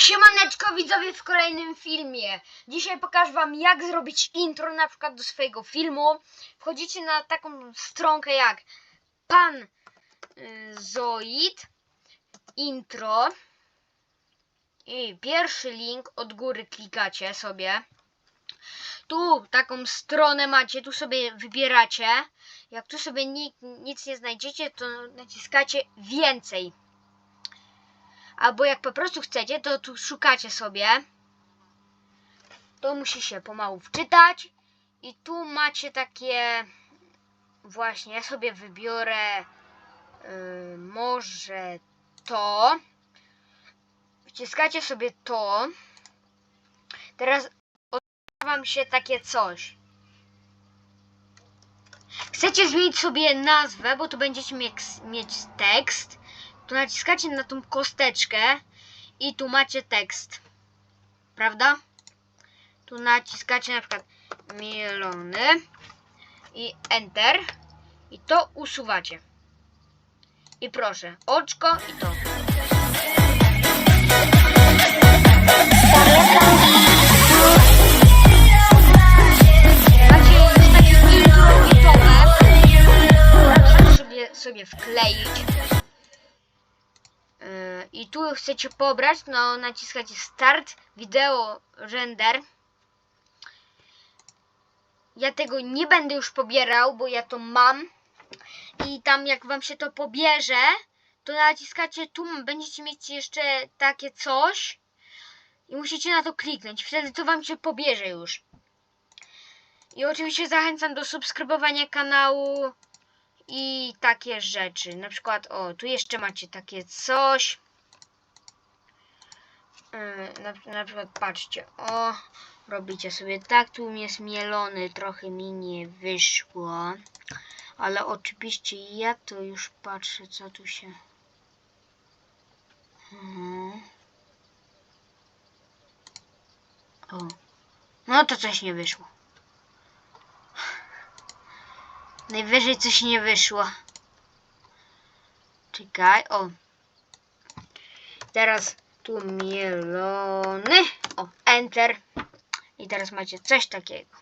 Siemaneczko widzowie w kolejnym filmie. Dzisiaj pokażę wam jak zrobić intro na przykład do swojego filmu. Wchodzicie na taką stronkę jak pan y, Zoid intro i pierwszy link od góry klikacie sobie. Tu taką stronę macie, tu sobie wybieracie. Jak tu sobie ni nic nie znajdziecie, to naciskacie więcej. Albo jak po prostu chcecie, to tu szukacie sobie. To musi się pomału wczytać. I tu macie takie. Właśnie, ja sobie wybiorę. Yy, może to. Wciskacie sobie to. Teraz otwiera wam się takie coś. Chcecie zmienić sobie nazwę, bo tu będziecie mieć, mieć tekst tu naciskacie na tą kosteczkę i tu macie tekst. Prawda? Tu naciskacie na przykład mielony i enter i to usuwacie. I proszę, oczko i to. Macie już takie intro gotowe. Sobie, sobie wkleić. Yy, I tu chcecie pobrać, no naciskacie Start, Wideo, Render. Ja tego nie będę już pobierał, bo ja to mam. I tam jak wam się to pobierze, to naciskacie tu, będziecie mieć jeszcze takie coś. I musicie na to kliknąć, wtedy to wam się pobierze już. I oczywiście zachęcam do subskrybowania kanału i takie rzeczy. Na przykład, o, tu jeszcze macie takie coś. Yy, Na, na przykład, patrzcie, o, robicie sobie tak, tu jest mielony, trochę mi nie wyszło. Ale oczywiście ja to już patrzę, co tu się... Mhm. O, no to coś nie wyszło. Najwyżej coś nie wyszło. Czekaj, o. Teraz tu mielony. O, enter. I teraz macie coś takiego.